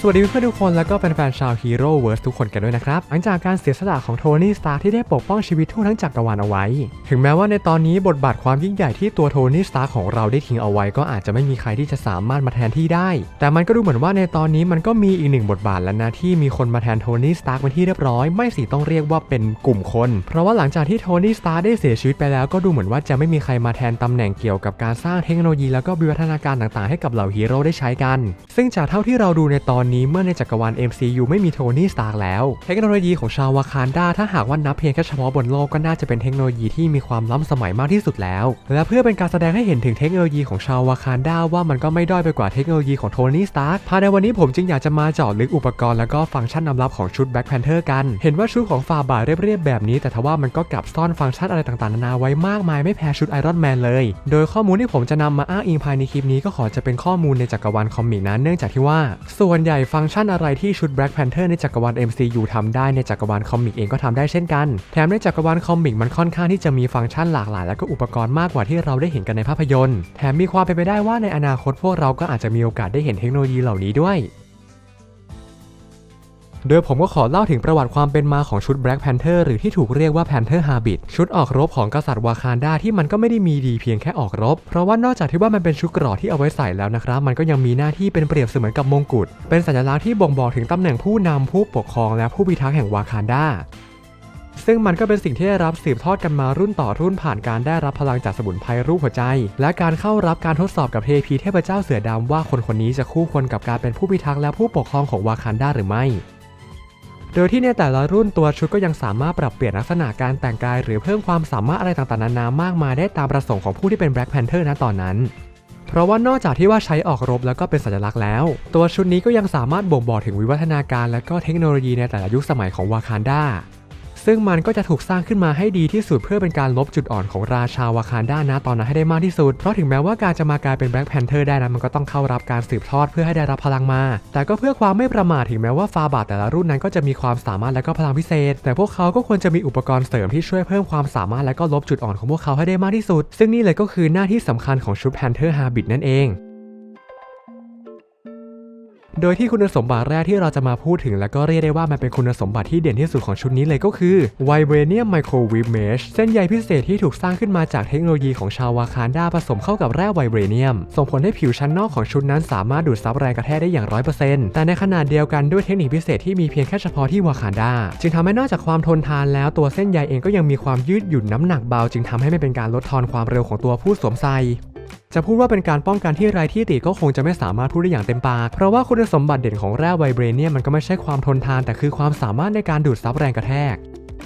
สวัสดีเพื่อนทุกคนแล้วก็แฟนๆชาวฮีโร่เวิร์สทุกคนกันด้วยนะครับ หลังจากการเสียสละของโทนี่สตาร์ที่ได้ปกป้องชีวิตทั่วทั้งจักรวาลเอาไว้ ถึงแม้ว่าในตอนนี้บทบาทความยิ่งใหญ่ที่ตัวโทนี่สตาร์ของเราได้ทิ้งเอาไว้ ก็อาจจะไม่มีใครที่จะสามารถมาแทนที่ได้ แต่มันก็ดูเหมือนว่าในตอนนี้มันก็มีอีกหนึ่งบทบาทแล้วนะที่มีคนมาแทนโทนี่สตาร์เป็นที่เรียบร้อย ไม่สิต้องเรียกว่าเป็นกลุ่มคน เพราะว่าหลังจากที่โทนี่สตาร์ได้เสียชีวิตไปแล้ว ก็ดูเหมือนว่าจะไม่มีใครมาแทนตำแหน่งเกี่ยวกับการสร้างเทคโนโลยีแล้วก็วิวัฒนาการต่างๆ ให้กับเหล่าฮีโร่ได้ใช้กัน ซึ่งจากเท่าที่เราดูในตอนนี้เมื่อในจักรวาล MCU ไม่มีโทนี่สตาร์แล้ว เทคโนโลยีของชาววากันดาถ้าหากว่านับเพียงแค่เฉพาะบนโลกก็น่าจะเป็นเทคโนโลยีที่มีความล้ำสมัยมากที่สุดแล้ว และเพื่อเป็นการแสดงให้เห็นถึงเทคโนโลยีของชาววากันดาว่ามันก็ไม่ด้อยไปกว่าเทคโนโลยีของโทนี่สตาร์ภายในวันนี้ผมจึงอยากจะมาเจาะลึกอุปกรณ์แล้วก็ฟังก์ชันนำลับของชุด Black Panther กัน เห็นว่าชุดของฟาบาเรียบๆแบบนี้ แต่ทว่ามันก็กลับซ่อนฟังก์ชันอะไรต่างๆนานาไว้มากมายไม่แพ้ชุดไอรอนแมนเลย โดยข้อมูลที่ผมจะนำมาอ้างอิงภายในคลิปนี้ก็ขอจะเป็นข้อมูลในจักรวาลคอมิกนะเนื่องจากที่ว่า ส่วนใหญ่ฟังก์ชันอะไรที่ชุด Black Panther ในจักรวาล MCU ทำได้ในจักรวาลคอมิกเองก็ทำได้เช่นกัน แถมในจักรวาลคอมิกมันค่อนข้างที่จะมีฟังก์ชันหลากหลาย และก็อุปกรณ์มากกว่าที่เราได้เห็นกันในภาพยนตร์ แถมมีความเป็นไปได้ว่าในอนาคตพวกเราก็อาจจะมีโอกาสได้เห็นเทคโนโลยีเหล่านี้ด้วย โดยผมก็ขอเล่าถึงประวัติความเป็นมาของชุด Black Panther หรือที่ถูกเรียกว่า Panther Habit ชุดออกรบของกษัตริย์วากันดาที่มันก็ไม่ได้มีดีเพียงแค่ออกรบ เพราะว่านอกจากที่ว่ามันเป็นชุดเกราะที่เอาไว้ใส่แล้วนะครับ มันก็ยังมีหน้าที่เป็นเปรียบเสมือนกับมงกุฎ เป็นสัญลักษณ์ที่บ่งบอกถึงตำแหน่งผู้นำผู้ปกครองและผู้พิทักษ์แห่งวากันดาซึ่งมันก็เป็นสิ่งที่ได้รับสืบทอดกันมารุ่นต่อรุ่นผ่านการได้รับพลังจากสมุนไพรรูปหัวใจ และการเข้ารับการทดสอบกับเทพีเทพเจ้าเสือดำว่าคนคนนี้จะคู่ควรกับการเป็นผู้พิทักษ์และผู้ปกครองของวากันดาหรือไม่ โดยที่ในแต่ละรุ่นตัวชุดก็ยังสามารถปรับเปลี่ยนลักษณะการแต่งกาย หรือเพิ่มความสามารถอะไรต่างๆนานามากมายได้ตามประสงค์ของผู้ที่เป็น Black Panther ณตอนนั้น เพราะว่านอกจากที่ว่าใช้ออกรบแล้วก็เป็นสัญลักษณ์แล้ว ตัวชุดนี้ก็ยังสามารถบ่งบอกถึงวิวัฒนาการและก็เทคโนโลยีในแต่ละยุคสมัยของวาคานดา ซึ่งมันก็จะถูกสร้างขึ้นมาให้ดีที่สุดเพื่อเป็นการลบจุดอ่อนของราชาวากันด้านะตอนนั้นให้ได้มากที่สุด เพราะถึงแม้ว่าการจะมากลายเป็นแบล็กแพนเทอร์ได้นั้นมันก็ต้องเข้ารับการสืบทอดเพื่อให้ได้รับพลังมา แต่ก็เพื่อความไม่ประมาทถึงแม้ว่าฟาบาทแต่ละรุ่นนั้นก็จะมีความสามารถและก็พลังพิเศษ แต่พวกเขาก็ควรจะมีอุปกรณ์เสริมที่ช่วยเพิ่มความสามารถและก็ลบจุดอ่อนของพวกเขาให้ได้มากที่สุด ซึ่งนี่เลยก็คือหน้าที่สำคัญของชุดแพนเทอร์ฮาบิตนั่นเอง โดยที่คุณสมบัติแรกที่เราจะมาพูดถึง แล้วก็เรียกได้ว่ามันเป็นคุณสมบัติที่เด่นที่สุดของชุดนี้เลยก็คือ Vibranium Microwave Mesh เส้นใยพิเศษที่ถูกสร้างขึ้นมาจากเทคโนโลยีของชาววากันดาผสมเข้ากับแร่ไวเบรเนียม ส่งผลให้ผิวชั้นนอกของชุดนั้นสามารถดูดซับแรงกระแทกได้อย่าง100%แต่ในขนาดเดียวกันด้วยเทคนิคพิเศษที่มีเพียงแค่เฉพาะที่วากันดาจึงทำให้นอกจากความทนทานแล้วตัวเส้นใยเองก็ยังมีความยืดหยุ่นน้ำหนักเบา จึงทำให้ไม่เป็นการลดทอนความเร็วของตัวผู้สวมใส่ จะพูดว่าเป็นการป้องกันที่ไร้ที่ติก็คงจะไม่สามารถพูดได้อย่างเต็มปาก เพราะว่าคุณสมบัติเด่นของแร่ไวเบรเนียมมันก็ไม่ใช่ความทนทาน แต่คือความสามารถในการดูดซับแรงกระแทก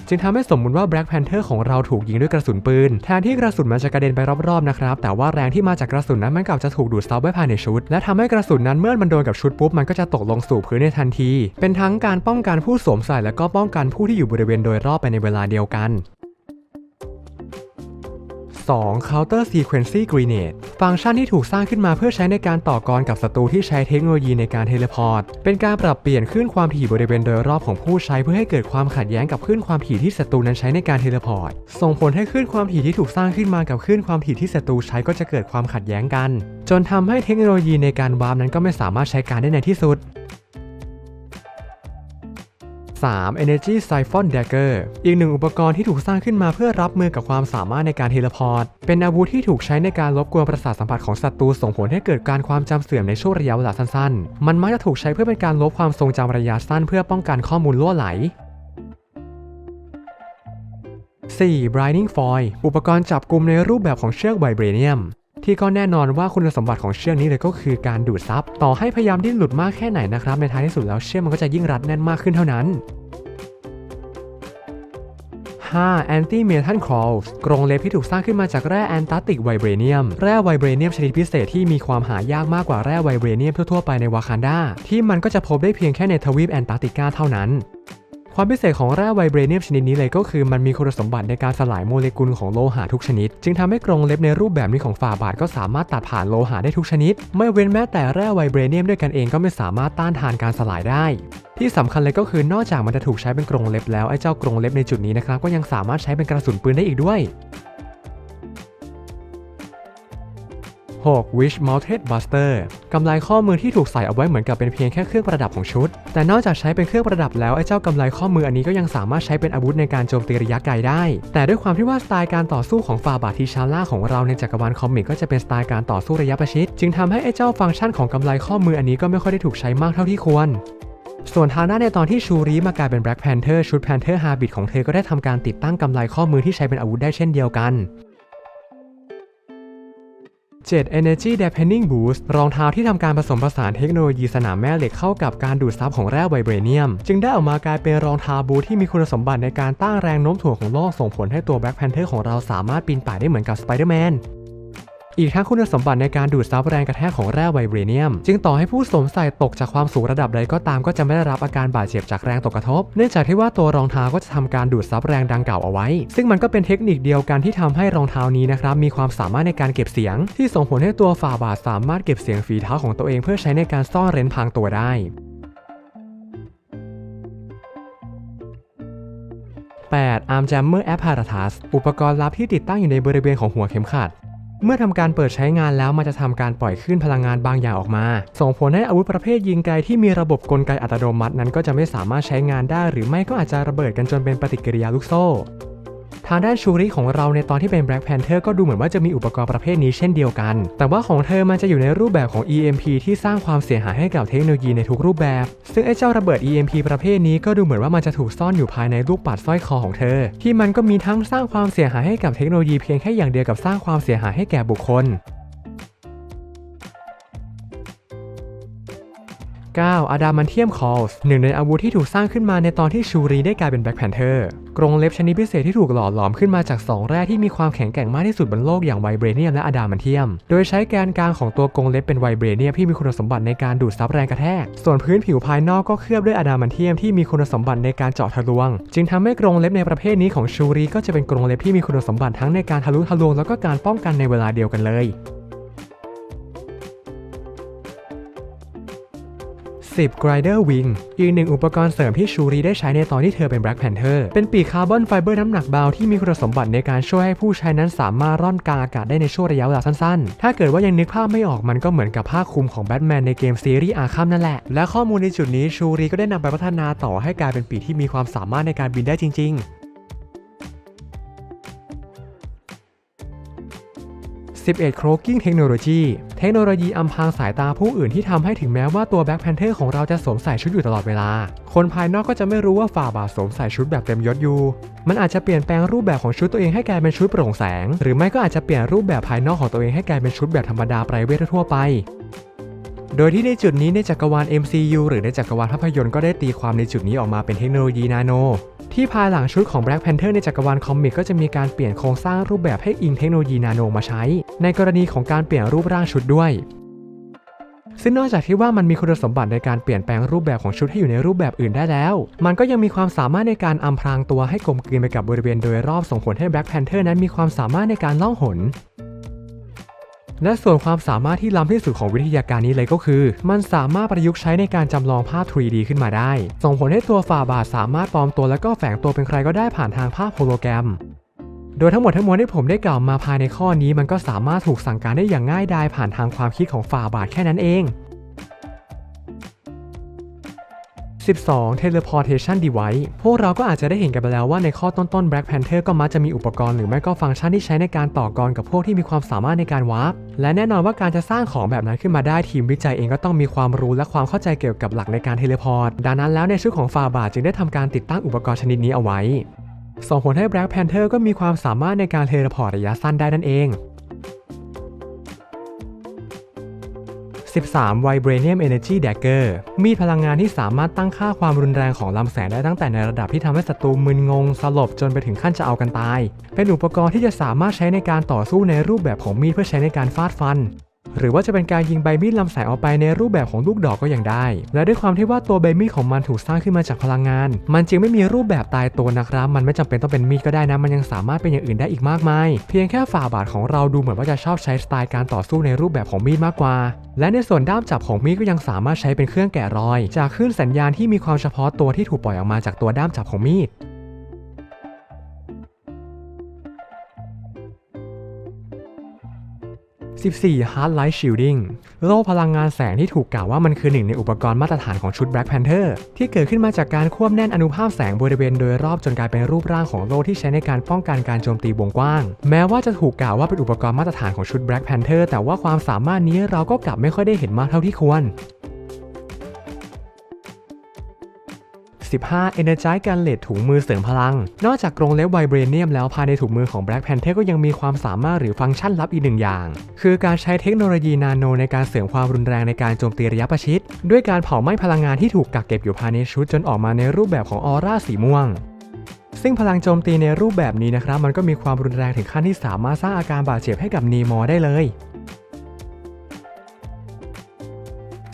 จึงทำให้สมมุติว่า Black Panther ของเราถูกยิงด้วยกระสุนปืน แทนที่กระสุนมันจะกระเด็นไปรอบๆนะครับ แต่ว่าแรงที่มาจากกระสุนนั้นมันกลับจะถูกดูดซับไว้ภายในชุด และทำให้กระสุนนั้นเมื่อมันโดนกับชุดปุ๊บมันก็จะตกลงสู่พื้นในทันที เป็นทั้งการป้องกันผู้สวมใส่และก็ป้องกันผู้ที่อยู่บริเวณโดยรอบไปในเวลาเดียวกัน 2. Counter Sequency Grenade ฟังก์ชันที่ถูกสร้างขึ้นมาเพื่อใช้ในการต่อกรกับศัตรูที่ใช้เทคโนโลยีในการเทเลพอร์ต เป็นการปรับเปลี่ยนคลื่นความถี่บริเวณโดยรอบของผู้ใช้เพื่อให้เกิดความขัดแย้งกับคลื่นความถี่ที่ศัตรูนั้นใช้ในการเทเลพอร์ต ส่งผลให้คลื่นความถี่ที่ถูกสร้างขึ้นมากับคลื่นความถี่ที่ศัตรูใช้ก็จะเกิดความขัดแย้งกัน จนทำให้เทคโนโลยีในการวาร์ปนั้นก็ไม่สามารถใช้การได้ในที่สุด 3. Energy Siphon Dagger อีกหนึ่งอุปกรณ์ที่ถูกสร้างขึ้นมาเพื่อรับมือกับความสามารถในการเทเลพอร์ต เป็นอาวุธที่ถูกใช้ในการลบกวนประสาทสัมผัสของศัตรูส่งผลให้เกิดการความจำเสื่อมในช่วงระยะเวลาสั้นๆ มันมักจะถูกใช้เพื่อเป็นการลบความทรงจำระยะสั้นเพื่อป้องกันข้อมูลล่วไหล 4. Brining Foil อุปกรณ์จับกลุ่มในรูปแบบของเชือกไวเบรเนียม ที่ก็แน่นอนว่าคุณสมบัติของเชือกนี้เลยก็คือการดูดซับต่อให้พยายามดิ้นหลุดมากแค่ไหนนะครับ ในท้ายที่สุดแล้วเชือกมันก็จะยิ่งรัดแน่นมากขึ้นเท่านั้น 5. Anti Metal Claws กรงเล็บที่ถูกสร้างขึ้นมาจากแร่แอนตาร์กติกไวเบรเนียม แร่ไวเบรเนียมชนิดพิเศษที่มีความหายากมากกว่าแร่ไวเบรเนียมทั่วๆไปในวากันดาที่มันก็จะพบได้เพียงแค่ในทวีปแอนตาร์กติกาเท่านั้น ความพิเศษของแร่ไวเบรเนียมชนิดนี้เลยก็คือมันมีคุณสมบัติในการสลายโมเลกุลของโลหะทุกชนิด จึงทำให้กรงเล็บในรูปแบบนี้ของฝ่าบาทก็สามารถตัดผ่านโลหะได้ทุกชนิด ไม่เว้นแม้แต่แร่ไวเบรเนียมด้วยกันเองก็ไม่สามารถต้านทานการสลายได้ ที่สำคัญเลยก็คือนอกจากมันจะถูกใช้เป็นกรงเล็บแล้วไอ้เจ้ากรงเล็บในจุดนี้นะครับก็ยังสามารถใช้เป็นกระสุนปืนได้อีกด้วย 6. Wish Mounted Buster กำไลข้อมือที่ถูกใส่เอาไว้เหมือนกับเป็นเพียงแค่เครื่องประดับของชุด แต่นอกจากใช้เป็นเครื่องประดับแล้วไอ้เจ้ากำไลข้อมืออันนี้ก็ยังสามารถใช้เป็นอาวุธในการโจมตีระยะไกลได้ แต่ด้วยความที่ว่าสไตล์การต่อสู้ของฟาบาทิชาร่าของเราในจักรวาลคอมิกก็จะเป็นสไตล์การต่อสู้ระยะประชิด จึงทำให้ไอ้เจ้าฟังก์ชันของกำไลข้อมืออันนี้ก็ไม่ค่อยได้ถูกใช้มากเท่าที่ควรส่วนทางด้านในตอนที่ชูรีมากลายเป็น Black Panther ชุด Panther Habit ของเธอก็ได้ทำการติดตั้งกำไลข้อมือที่ใช้เป็นอาวุธได้เช่นเดียวกัน 7. Energy Deepening Boost รองเท้าที่ทำการผสมผสานเทคโนโลยีสนามแม่เหล็กเข้ากับการดูดซับของแร่ไวเบรเนียม จึงได้ออกมากลายเป็นรองเท้าบูทที่มีคุณสมบัติในการต้านแรงโน้มถ่วงของโลกส่งผลให้ตัวแบล็กแพนเทอร์ของเราสามารถปีนป่ายได้เหมือนกับสไปเดอร์แมน อีกทั้งคุณสมบัติในการดูดซับแรงกระแทกของแร่ไวเบรเนียม จึงต่อให้ผู้สวมใส่ตกจากความสูงระดับใดก็ตามก็จะไม่ได้รับอาการบาดเจ็บจากแรงตกกระทบ เนื่องจากที่ว่าตัวรองเท้าก็จะทำการดูดซับแรงดังกล่าวเอาไว้ ซึ่งมันก็เป็นเทคนิคเดียวกันที่ทำให้รองเท้านี้นะครับมีความสามารถในการเก็บเสียง ที่ส่งผลให้ตัวฝ่าบาทสามารถเก็บเสียงฝีเท้าของตัวเองเพื่อใช้ในการซ่อนเร้นพรางตัวได้ 8. Arm Jammer Apparatus อุปกรณ์ลับที่ติดตั้งอยู่ในบริเวณของหัวเข็มขัด เมื่อทำการเปิดใช้งานแล้วมันจะทำการปล่อยคลื่นพลังงานบางอย่างออกมา ส่งผลให้อาวุธประเภทยิงไกลที่มีระบบกลไกอัตโนมัตินั้นก็จะไม่สามารถใช้งานได้ หรือไม่ก็อาจจะระเบิดกันจนเป็นปฏิกิริยาลูกโซ่ ทางด้านชูริของเราในตอนที่เป็น Black Panther ก็ดูเหมือนว่าจะมีอุปกรณ์ประเภทนี้เช่นเดียวกัน แต่ว่าของเธอมันจะอยู่ในรูปแบบของ EMP ที่สร้างความเสียหายให้กับเทคโนโลยีในทุกรูปแบบ ซึ่งไอ้เจ้าระเบิด EMP ประเภทนี้ก็ดูเหมือนว่ามันจะถูกซ่อนอยู่ภายในลูกปัดสร้อยคอของเธอ ที่มันก็มีทั้งสร้างความเสียหายให้กับเทคโนโลยีเพียงแค่อย่างเดียวกับสร้างความเสียหายให้แก่บุคคล 9. อะดามันเทียมคอลส์หนึ่งในอาวุธที่ถูกสร้างขึ้นมาในตอนที่ชูรีได้กลายเป็นแบล็กแพนเทอร์กรงเล็บชนิดพิเศษที่ถูกหล่อหลอมขึ้นมาจาก 2 แร่ที่มีความแข็งแกร่งมากที่สุดบนโลกอย่างไวเบรเนียมและอะดามันเทียม โดยใช้แกนกลางของตัวกรงเล็บเป็นไวเบรเนียมที่มีคุณสมบัติในการดูดซับแรงกระแทก ส่วนพื้นผิวภายนอกก็เคลือบด้วยอะดามันเทียมที่มีคุณสมบัติในการเจาะทะลวง จึงทำให้กรงเล็บในประเภทนี้ของชูรีก็จะเป็นกรงเล็บที่มีคุณสมบัติทั้งในการทะลุทะลวงแล้วก็การป้องกันในเวลาเดียวกันเลย 10 Grider Wing อีกหนึ่งอุปกรณ์เสริมที่ชูรีได้ใช้ในตอนที่เธอเป็น Black Panther เป็นปีกคาร์บอนไฟเบอร์น้ำหนักเบาที่มีคุณสมบัติในการช่วยให้ผู้ใช้นั้นสามารถร่อนกลางอากาศได้ในช่วงระยะเวลาสั้นๆ ถ้าเกิดว่ายังนึกภาพไม่ออกมันก็เหมือนกับผ้าคลุมของแบทแมนในเกมซีรีส์อาคัมนั่นแหละ และข้อมูลในจุดนี้ชูรีก็ได้นำไปพัฒนาต่อให้กลายเป็นปีกที่มีความสามารถในการบินได้จริง ๆ 11 Cloaking Technology เทคโนโลยีอำพรางสายตาผู้อื่นที่ทำให้ถึงแม้ว่าตัว Black Panther ของเราจะสวมใส่ชุดอยู่ตลอดเวลา คนภายนอกก็จะไม่รู้ว่าฝ่าบาทสวมใส่ชุดแบบเต็มยศอยู่ มันอาจจะเปลี่ยนแปลงรูปแบบของชุดตัวเองให้กลายเป็นชุดโปร่งแสง หรือไม่ก็อาจจะเปลี่ยนรูปแบบภายนอกของตัวเองให้กลายเป็นชุดแบบธรรมดาไพรเวททั่วไปโดยที่ในจุดนี้ในจักรวาล MCU หรือในจักรวาลภาพยนตร์ก็ได้ตีความในจุดนี้ออกมาเป็นเทคโนโลยีนาโน ที่ภายหลังชุดของ Black Panther ในจักรวาลคอมิกก็จะมีการเปลี่ยนโครงสร้างรูปแบบให้อิงเทคโนโลยีนาโนมาใช้ ในกรณีของการเปลี่ยนรูปร่างชุดด้วยซึ่งนอกจากที่ว่ามันมีคุณสมบัติในการเปลี่ยนแปลงรูปแบบของชุดให้อยู่ในรูปแบบอื่นได้แล้ว มันก็ยังมีความสามารถในการอำพรางตัวให้กลมกลืนไปกับบริเวณโดยรอบส่งผลให้ Black Panther นั้นมีความสามารถในการล่องหน และส่วนความสามารถที่ล้ำที่สุดของวิทยาการนี้เลยก็คือ มันสามารถประยุกต์ใช้ในการจำลองภาพ 3D ขึ้นมาได้ ส่งผลให้ตัวฝ่าบาทสามารถปลอมตัวและก็แฝงตัวเป็นใครก็ได้ผ่านทางภาพโฮโลแกรม โดยทั้งหมดทั้งมวลที่ผมได้กล่าวมาภายในข้อนี้ มันก็สามารถถูกสั่งการได้อย่างง่ายดายผ่านทางความคิดของฝ่าบาทแค่นั้นเอง 12 Teleportation Device พวกเราก็อาจจะได้เห็นกันไปแล้วว่าในข้อต้นๆ Black Panther ก็มักจะมีอุปกรณ์หรือไม่ก็ฟังก์ชันที่ใช้ในการต่อกรกับพวกที่มีความสามารถในการวาร์ปและแน่นอนว่าการจะสร้างของแบบนั้นขึ้นมาได้ทีมวิจัยเองก็ต้องมีความรู้และความเข้าใจเกี่ยวกับหลักในการเทเลพอร์ตดังนั้นแล้วในชุดของฟาบาจึงได้ทำการติดตั้งอุปกรณ์ชนิดนี้เอาไว้ส่งผลให้ Black Panther ก็มีความสามารถในการเทเลพอร์ตระยะสั้นได้นั่นเอง 13 Vibranium Energy Dagger มีดพลังงานที่สามารถตั้งค่าความรุนแรงของลำแสงได้ตั้งแต่ในระดับที่ทำให้ศัตรูมึนงง สลบจนไปถึงขั้นจะเอากันตาย เป็นอุปกรณ์ที่จะสามารถใช้ในการต่อสู้ในรูปแบบของมีดเพื่อใช้ในการฟาดฟัน หรือว่าจะเป็นการยิงใบมีดลำแสงออกไปในรูปแบบของลูกดอกก็ยังได้ และด้วยความที่ว่าตัวใบมีดของมันถูกสร้างขึ้นมาจากพลังงาน มันจึงไม่มีรูปแบบตายตัวนะครับ มันไม่จำเป็นต้องเป็นมีดก็ได้นะ มันยังสามารถเป็นอย่างอื่นได้อีกมากมาย เพียงแค่ฝ่าบาทของเราดูเหมือนว่าจะชอบใช้สไตล์การต่อสู้ในรูปแบบของมีดมากกว่า และในส่วนด้ามจับของมีดก็ยังสามารถใช้เป็นเครื่องแกะรอย จากคลื่นสัญญาณที่มีความเฉพาะตัวที่ถูกปล่อยออกมาจากตัวด้ามจับของมีด 14 Hard Light Shielding โล่พลังงานแสงที่ถูกกล่าวว่ามันคือหนึ่งในอุปกรณ์มาตรฐานของชุด Black Panther ที่เกิดขึ้นมาจากการควบแน่นอนุภาพแสงบริเวณโดยรอบจนกลายเป็นรูปร่างของโล่ที่ใช้ในการป้องกันการโจมตีวงกว้าง แม้ว่าจะถูกกล่าวว่าเป็นอุปกรณ์มาตรฐานของชุด Black Panther แต่ว่าความสามารถนี้เราก็กลับไม่ค่อยได้เห็นมากเท่าที่ควร 15 Energize การเลดถุงมือเสริมพลัง นอกจากกรงเล็บไวเบรเนียมแล้วภายในถุงมือของ Black Panther ก็ยังมีความสามารถหรือฟังก์ชันลับอีกหนึ่งอย่าง คือการใช้เทคโนโลยีนาโนในการเสริมความรุนแรงในการโจมตีระยะประชิด ด้วยการเผาไหม้พลังงานที่ถูกกักเก็บอยู่ภายในชุดจนออกมาในรูปแบบของออร่าสีม่วงซึ่งพลังโจมตีในรูปแบบนี้นะครับ มันก็มีความรุนแรงถึงขั้นที่สามารถสร้างอาการบาดเจ็บให้กับนีมอร์ได้เลย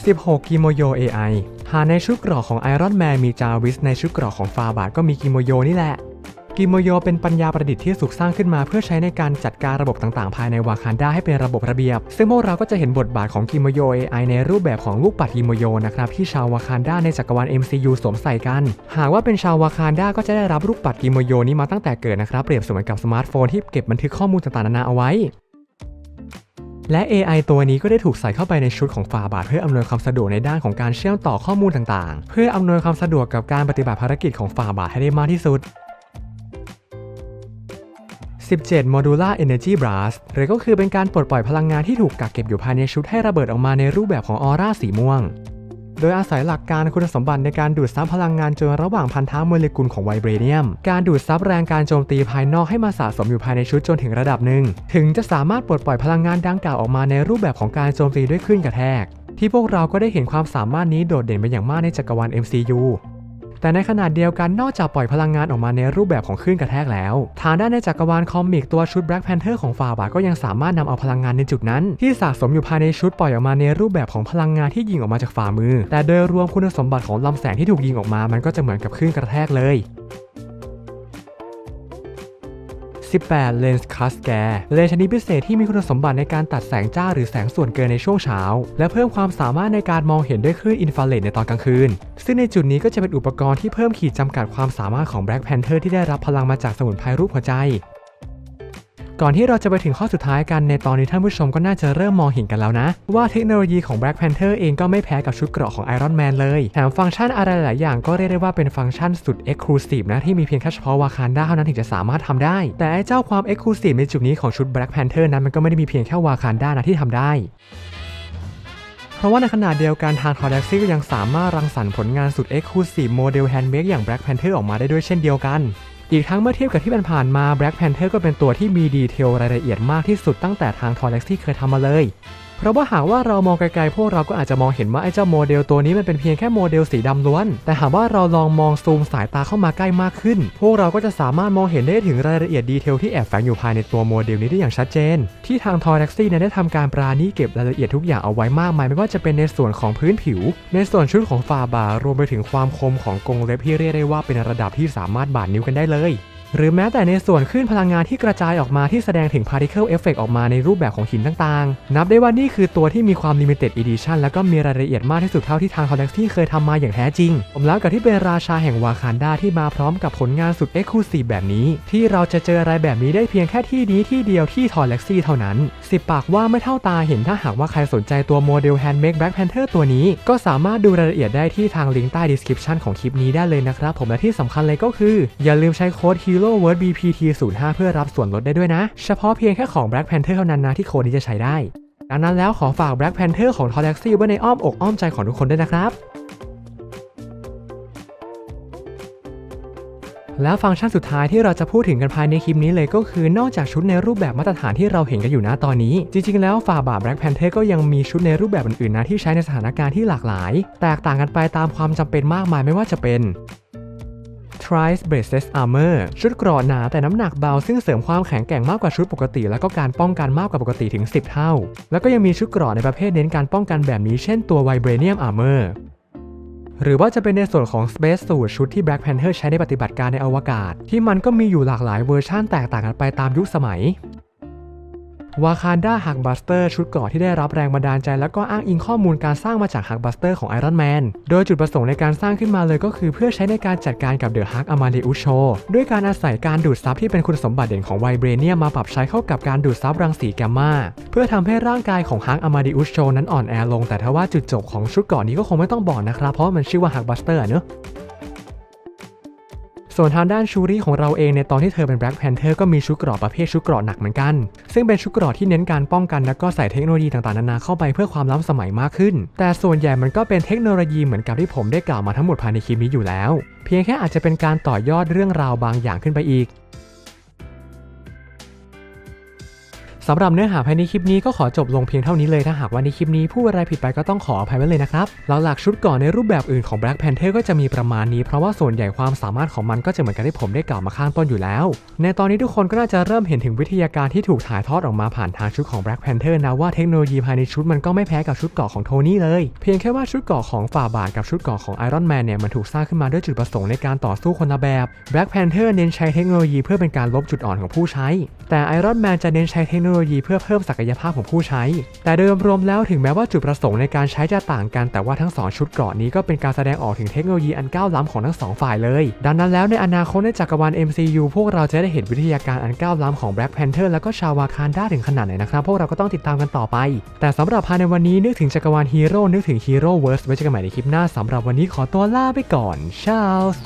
16 กิโมโย AI หากในชุดเกราะของไอรอนแมนมีจาวิสในชุดเกราะของฟาบาดก็มีกิโมโยนี่แหละ กิโมโยเป็นปัญญาประดิษฐ์ที่ถูกสร้างขึ้นมาเพื่อใช้ในการจัดการระบบต่างๆ ภายในวาคันดาให้เป็นระบบระเบียบ ซึ่งพวกเราก็จะเห็นบทบาทของกิโมโย AI ในรูปแบบของลูกปัดกิโมโยนะครับที่ชาววาคันดาในจักรวาล MCU สวมใส่กัน หากว่าเป็นชาววาคันดาก็จะได้รับลูกปัดกิโมโยนี้มาตั้งแต่เกิดนะครับเปรียบเสมือนกับสมาร์ทโฟนที่เก็บบันทึกข้อมูลต่างๆนานาเอาไว้ และ AI ตัวนี้ก็ได้ถูกใส่เข้าไปในชุดของฟาบาทเพื่ออำนวยความสะดวกในด้านของการเชื่อมต่อข้อมูลต่างๆ เพื่ออำนวยความสะดวกกับการปฏิบัติภารกิจของฟาบาทให้ได้มากที่สุด 17 Modular Energy Blast หรือก็คือเป็นการปลดปล่อยพลังงานที่ถูกกักเก็บอยู่ภายในชุดให้ระเบิดออกมาในรูปแบบของออร่าสีม่วง โดยอาศัยหลักการคุณสมบัติในการดูดซับพลังงานจนระหว่างพันธะโมเลกุลของไวเบรเนียม การดูดซับแรงการโจมตีภายนอกให้มาสะสมอยู่ภายในชุดจนถึงระดับหนึ่ง ถึงจะสามารถปลดปล่อยพลังงานดังกล่าวออกมาในรูปแบบของการโจมตีด้วยคลื่นกระแทก ที่พวกเราก็ได้เห็นความสามารถนี้โดดเด่นเป็นอย่างมากในจักรวาล MCU แต่ในขณะเดียวกันนอกจากปล่อยพลังงานออกมาในรูปแบบของคลื่นกระแทกแล้ว ทางด้านในจักรวาลคอมิกตัวชุด Black Panther ของฟาบาก็ยังสามารถนำเอาพลังงานในจุดนั้น ที่สะสมอยู่ภายในชุดปล่อยออกมาในรูปแบบของพลังงานที่ยิงออกมาจากฝ่ามือ แต่โดยรวมคุณสมบัติของลำแสงที่ถูกยิงออกมา มันก็จะเหมือนกับคลื่นกระแทกเลย 18 Lens Cut Scare เลนส์ชนิดพิเศษที่มีคุณสมบัติในการตัดแสงจ้าหรือแสงส่วนเกินในช่วงเช้า และเพิ่มความสามารถในการมองเห็นด้วยคลื่นอินฟราเรดในตอนกลางคืน ซึ่งในจุดนี้ก็จะเป็นอุปกรณ์ที่เพิ่มขีดจำกัดความสามารถของ Black Panther ที่ได้รับพลังมาจากสมุนไพรรูปหัวใจ ก่อนที่เราจะไปถึงข้อสุดท้ายกันในตอนนี้ท่านผู้ชมก็น่าจะเริ่มมองเห็นกันแล้วนะ ว่าเทคโนโลยีของ Black Panther เองก็ไม่แพ้กับชุดเกราะของ Iron Man เลยแถมฟังก์ชันอะไรหลายอย่างก็เรียกได้ว่าเป็นฟังก์ชันสุด Exclusive นะที่มีเพียงแค่เฉพาะวาคานด้าเท่านั้นถึงจะสามารถทำได้ แต่ไอเจ้าความ Exclusive ในจุดนี้ของชุด Black Panther นั้นมันก็ไม่ได้มีเพียงแค่วาคานด้านะที่ทำได้เพราะว่าในขณะเดียวกันทาง t o r a x y ก็ยังสามารถรังสรรค์ผลงานสุด Exclusive โมเดล Handmade อย่าง Black Panther ออกมาได้ด้วยเช่นเดียวกัน อีกทั้งเมื่อเทียบกับที่ผ่านมา Black Panther ก็เป็นตัวที่มีดีเทลรายละเอียดมากที่สุดตั้งแต่ทาง t o r a x y เคยทำมาเลย เพราะว่าหากว่าเรามองไกลๆพวกเราก็อาจจะมองเห็นว่าไอ้เจ้าโมเดลตัวนี้มันเป็นเพียงแค่โมเดลสีดำล้วน แต่หากว่าเราลองมองซูมสายตาเข้ามาใกล้มากขึ้น พวกเราก็จะสามารถมองเห็นได้ถึงรายละเอียดดีเทลที่แอบแฝงอยู่ภายในตัวโมเดลนี้ได้อย่างชัดเจน ที่ทางทอร์แท็กซี่ได้ทำการปราณีเก็บรายละเอียดทุกอย่างเอาไว้มากมายไม่ว่าจะเป็นในส่วนของพื้นผิว ในส่วนชุดของฟาบา รวมไปถึงความคมของกรงเล็บที่เรียกได้ว่าเป็นระดับที่สามารถบาดนิ้วกันได้เลย หรือแม้แต่ในส่วนคลื่นพลังงานที่กระจายออกมาที่แสดงถึง particle effect ออกมาในรูปแบบของหินต่างๆ นับได้ว่านี่คือตัวที่มีความ limited edition แล้วก็มีรายละเอียดมากที่สุดเท่าที่ทาง Galaxy เคยทำมาอย่างแท้จริง ผมแล้วกับที่เป็นราชาแห่งวาคันดาที่มาพร้อมกับผลงานสุด exclusive แบบนี้ ที่เราจะเจออะไรแบบนี้ได้เพียงแค่ที่นี้ที่เดียวที่ t o r a x y เท่านั้น สิบปากว่าไม่เท่าตาเห็นถ้าหากว่าใครสนใจตัวโมเดล handmade Black Panther ตัวนี้ ก็สามารถดูรายละเอียดได้ที่ทางลิงก์ใต้ description ของคลิปนี้ได้เลยนะครับผมและที่สำคัญเลยก็คืออย่าลืมใช้โค้ด Hero Word BPT 05เพื่อรับส่วนลดได้ด้วยนะ เฉพาะเพียงแค่ของ Black Panther เท่านั้นนะที่โค้ดนี้จะใช้ได้ ดังนั้นแล้วขอฝาก Black Panther ของ t o r a x y ไว้ในอ้อมอกอ้อมใจของทุกคนด้วยนะครับแล้วฟังก์ชันสุดท้ายที่เราจะพูดถึงกันภายในคลิปนี้เลยก็คือนอกจากชุดในรูปแบบมาตรฐานที่เราเห็นกันอยู่นะตอนนี้ จริงๆ แล้วฝาบา Black Panther ก็ยังมีชุดในรูปแบบอื่นๆนะที่ใช้ในสถานการณ์ที่หลากหลาย แตกต่างกันไปตามความจำเป็นมากมายไม่ว่าจะเป็น Trice Braceless Armor ชุดเกราะหนาแต่น้ำหนักเบาซึ่งเสริมความแข็งแกร่งมากกว่าชุดปกติ แล้วก็การป้องกันมากกว่าปกติถึง 10 เท่า แล้วก็ยังมีชุดเกราะในประเภทเน้นการป้องกันแบบนี้เช่นตัว Vibranium Armor หรือว่าจะเป็นในส่วนของ Space Suit ชุดที่ Black Panther ใช้ในปฏิบัติการในอวกาศ ที่มันก็มีอยู่หลากหลายเวอร์ชั่นแตกต่างกันไปตามยุคสมัย วาคานดาฮักบัสเตอร์ชุดเกราะที่ได้รับแรงบันดาลใจ แล้วก็อ้างอิงข้อมูลการสร้างมาจากฮักบัสเตอร์ของไอรอนแมน โดยจุดประสงค์ในการสร้างขึ้นมาเลยก็คือเพื่อใช้ในการจัดการกับเดอะฮักอมาเดอุโชด้วยการอาศัยการดูดซับที่เป็นคุณสมบัติเด่นของไวเบรเนียมมาปรับใช้เข้ากับการดูดซับรังสีแกมมาเพื่อทำให้ร่างกายของฮักอมาเดอุโชนั้นอ่อนแอลง แต่ถ้าว่าจุดจบของชุดเกราะนี้ก็คงไม่ต้องบอกนะครับเพราะมันชื่อว่าฮักบัสเตอร์เนอะ ส่วนทางด้านชูรี่ของเราเองในตอนที่เธอเป็นแบล็กแพนเทอร์ก็มีชุดเกราะประเภทชุดเกราะหนักเหมือนกัน ซึ่งเป็นชุดเกราะที่เน้นการป้องกันและก็ใส่เทคโนโลยีต่างๆนานาเข้าไปเพื่อความล้ำสมัยมากขึ้น แต่ส่วนใหญ่มันก็เป็นเทคโนโลยีเหมือนกับที่ผมได้กล่าวมาทั้งหมดภายในคลิปนี้อยู่แล้ว เพียงแค่อาจจะเป็นการต่อยอดเรื่องราวบางอย่างขึ้นไปอีก สำหรับเนื้อหาภายในคลิปนี้ก็ขอจบลงเพียงเท่านี้เลยถ้าหากว่าในคลิปนี้พูดอะไรผิดไปก็ต้องขออภัยไว้เลยนะครับแล้วหลักชุดก่อนในรูปแบบอื่นของ Black Panther ก็จะมีประมาณนี้เพราะว่าส่วนใหญ่ความสามารถของมันก็จะเหมือนกับที่ผมได้กล่าวมาข้างต้นอยู่แล้ว ในตอนนี้ทุกคนก็น่าจะเริ่มเห็นถึงวิทยาการที่ถูกถ่ายทอดออกมาผ่านทางชุดของ Black Panther นะว่าเทคโนโลยีภายในชุดมันก็ไม่แพ้กับชุดเกราะของโทนี่เลย เพียงแค่ว่าชุดเกราะของฝ่าบาทกับชุดเกราะของ Iron Man เนี่ยมันถูกสร้างขึ้นมาด้วยจุดประสงค์ในการต่อสู้คนละแบบ Black Panther เน้นใช้เทคโนโลยีเพื่อเป็นการลบจุดอ่อนของผู้ใช้ แต่ Iron Man จะเน้นใช้เทคโนโลโลยีเพื่อเพิ่มศักยภาพของผู้ใช้ แต่โดยรวมแล้วถึงแม้ว่าจุดประสงค์ในการใช้จะต่างกัน แต่ว่าทั้งสองชุดเกราะนี้ก็เป็นการแสดงออกถึงเทคโนโลยีอันก้าวล้ำของทั้งสองฝ่ายเลย ดังนั้นแล้วในอนาคตในจักรวาล MCU พวกเราจะได้เห็นวิทยาการอันก้าวล้ำของ Black Panther แล้วก็ชาวาคานด้าถึงขนาดไหนนะครับ พวกเราก็ต้องติดตามกันต่อไป แต่สำหรับภายในวันนี้นึกถึงจักรวาลฮีโร่นึกถึงฮีโร่เวิร์สไว้เจอกันใหม่ในคลิปหน้าสำหรับวันนี้ขอตัวลาไปก่อนชาลส์